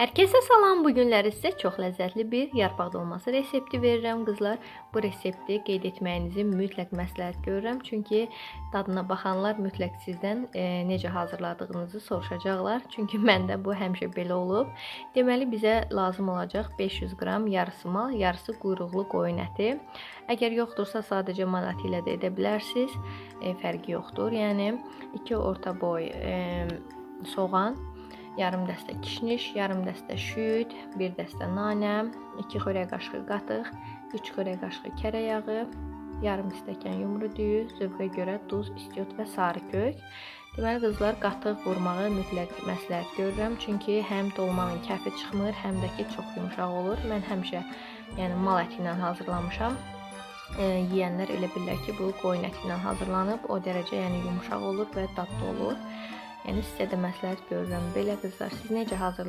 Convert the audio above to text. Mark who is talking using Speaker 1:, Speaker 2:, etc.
Speaker 1: Hər kəsə salam. Bu günləri sizə çox ləzzətli bir yarpaq dolması resepti verirəm qızlar. Bu resepti qeyd etməyinizi mütləq məsləhət görürəm, çünki dadına baxanlar mütləq sizdən e, necə hazırladığınızı soruşacaqlar. Çünki məndə bu həmişə belə olub. Deməli bizə lazım olacaq 500 qram yarısı mal, yarısı quyruqlu qoyun əti. Əgər yoxdursa sadəcə mal əti ilə də edə bilərsiniz. E, fərqi yoxdur. Yəni 2 orta boy e, soğan, yarım dəstə kişniş, yarım dəstə şüd, bir dəstə nanə, 2 xörək qaşığı qatıq, 3 xörək qaşığı kərə yağı, yarım stəkan yumru düyü, zövqə görə duz, istiot və sarı kök. Deməli qızlar qatıq vurmağı mütləq məsləhət görürəm, çünki həm dolmanın kəfi çıxmır, həm də ki çox yumşaq olur. Mən həmişə yəni mal əti ilə hazırlamışam. E, yeyənlər elə bilirlər ki, bu qoyun əti ilə hazırlanıb. O dərəcə yəni yumşaq olur və dadlı olur. Yəni sizə də məsləhət görürəm. Belə qızlar, siz necə hazırlayırsınız?